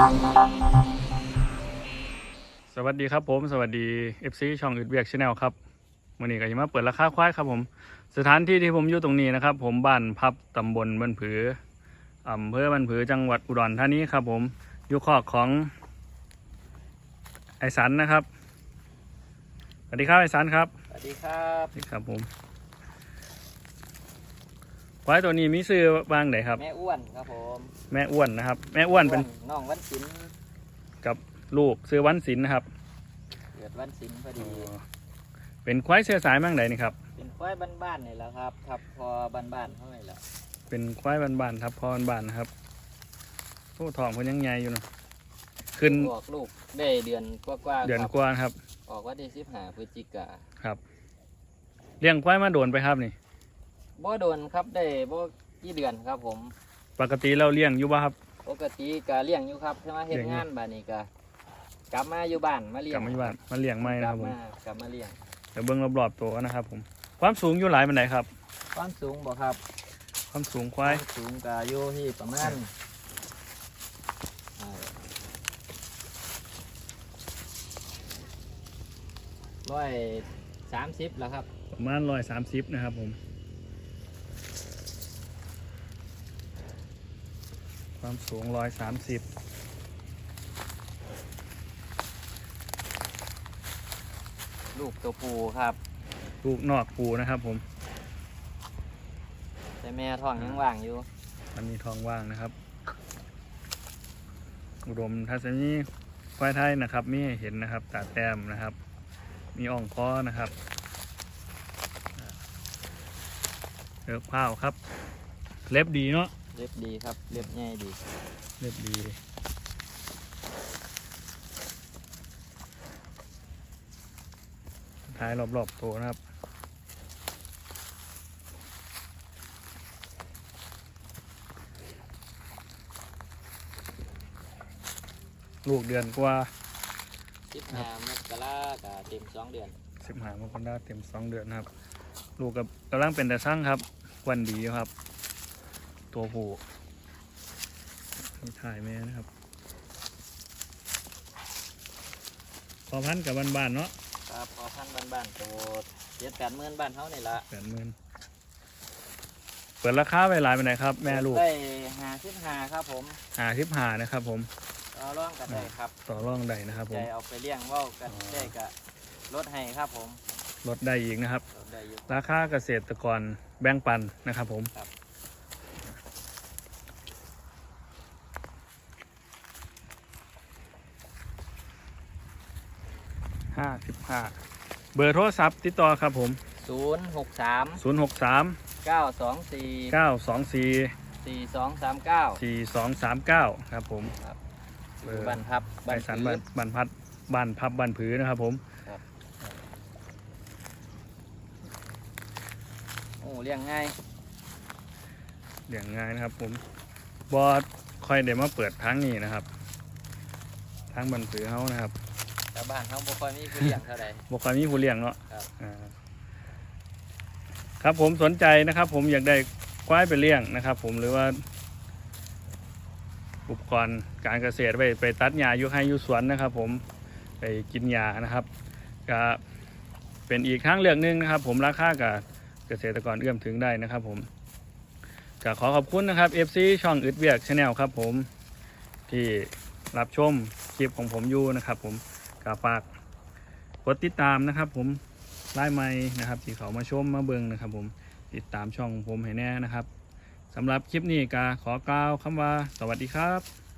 สวัสดีครับผมสวัสดี FC ช่องอึดเวียกชาแนลครับวันนี้ก็จะมาเปิดราคาควายครับผม สถานที่ที่ผมอยู่ตรงนี้นะครับ ผมบ้านพับตำบลบ้านผืออำเภอบ้านผือจังหวัดอุดรธานีครับ ผมอยู่คอกของไอสันนะครับสวัสดีครับไอสันครับสวัสดีครับสวัสดีครับผม ควายตัวนี้มีซื้อบ้างไหนครับ แม่อ้วนครับผมแม่อ้วนนะครับ แม่อ้วนเป็นน้องวันศิลป์กับลูกซื้อวันศิลป์นะครับ เกิดวันศิลป์พอดี เป็นควายเสื้อสายบ้างไหนนี่ครับ เป็นควายบ้านๆนี่แหละครับทับพอบ้านๆเท่าไหร่ละเป็นควายบ้านๆครับพอบ้านๆนะครับผู้ทองเพิ่นยังใหญ่อยู่เนาะขึ้นออกลูกได้เดือนกว่าๆเดือนครับกว่านะครับ ออกว่าที่สิบห้าพฤศจิกาครับเลี้ยงควายมาโดนไปครับนี่ บ่โดนครับได้บ่กี่เดือนครับผม ปกติเราเลี้ยงอยู่บ่ครับ ปกติก็เลี้ยงอยู่ครับใช่ไหมาเฮ็ดเลี้ยงอยู่งานบ้านนี้ก็กลับมาอยู่บ้านมาเลี้กยลังบมาอยู่บ้านมาเลี้ยงไม่กนะคลัรับบผมมากลับมาเลี้ยงเดี๋ยวเบิ้งรอบๆตัวนะครับผม ความสูงอยู่หลายปานใดครับ ความสูงบ่ครับ ความสูงคควาวายมสูงก็อยู่ที่ประมาณร้อยสามสิบแล้วครับ ประมาณร้อยสามสิบนะครับผม ความสูงร้อยสามสิบลูกตัวผู้ครับลูกนอกปูนะครับผม แต่แม่ท้องยังว่างอยู่อันนี้ทองว่างนะครับ อุดมทัศนีควายไทยนะครับ มีให้เห็นนะครับ ตาแต้มนะครับ มีอ่องคอนะครับเลือกผ้าวครับ เล็บดีเนาะ เรียบดีครับ เรียบง่ายดีเล็บดีเลยท้ายรอบๆตัวนะครับ ลูกเดือนกว่าสิบห้ามกรากับเต็มสองเดือนสิบหามกราเต็มสองเดือนนะครับ ลูกกับกำลังเป็นแต่สร้างครับ วันดีอยู่ครับ ตัวผู้มีถ่ายแม่นะครับพอพันกับบ้านๆเนาะครับพอพันธุ์บ้านๆตัวเจ็ดแปดหมื่นบ้านเท่านี่ละแปดหมื่นเปิดราคาไว้หลายไปไหนใดครับ แม่ลูกได้หาสิบห้าครับผมหาทิพหานะครับ ผมต่อร่องกันได้ครับต่อร่องได้นะครับผใจมเอาไปเลี้ยงเว่าวกันอ๋อได้กะลดให้ครับผมลดได้อีกนะครับลดได้อยู่ราคาเกษตรกรแบ่งปันนะครับผม ครับ ห้าสิบห้าเบอร์โทรศัพท์ติดต่อครับผมศูนย์หกสามศูนย์หกสามเก้าสองสี่เก้าสองสี่สี่สองสามเก้าสี่สองสามเก้าครับผมเบอร์บ้านพับใบสันผืบัอนบันพัดบ้านพับบ้านผือนะครับผมโอ้เลี้ยงง่ายเลี้ยงง่ายนะครับผมบอดค่อยเดี๋ยวมาเปิดทางนี้นะครับทางบันผือเขานะครับ แต่บ้านเขาบ่ค่อยมีผู้เลี้ยงเท่าใดบกความมีผู้เลี้ยงเนาะครับ อ่าครับผมสนใจนะครับ ผมอยากได้ควายไปเลี้ยงนะครับ ผมหรือว่า อุปกรณ์การเกษตรไปไปตัดหญ้าอยู่ให้อยู่สวนนะครับ ผมไปกินหญ้านะครับก็เป็นอีกทางเลือกหนึ่งนะครับ ผมราคากับเกษตรกรเอื้อมถึงได้นะครับ ผมก็ขอขอบคุณนะครับ FC ช่องอึดเวียกชาแนลครับ ผมที่รับชมคลิปของผมอยู่นะครับ ผม ก็ฝากกดติดตามนะครับ ผมไล่ไม้นะครับที่เขามาชมมาเบิงนะครับ ผมติดตามช่องของผมให้แน่นะครับสำหรับคลิปนี้ก็ขอกล่าวคำว่าสวัสดีครับ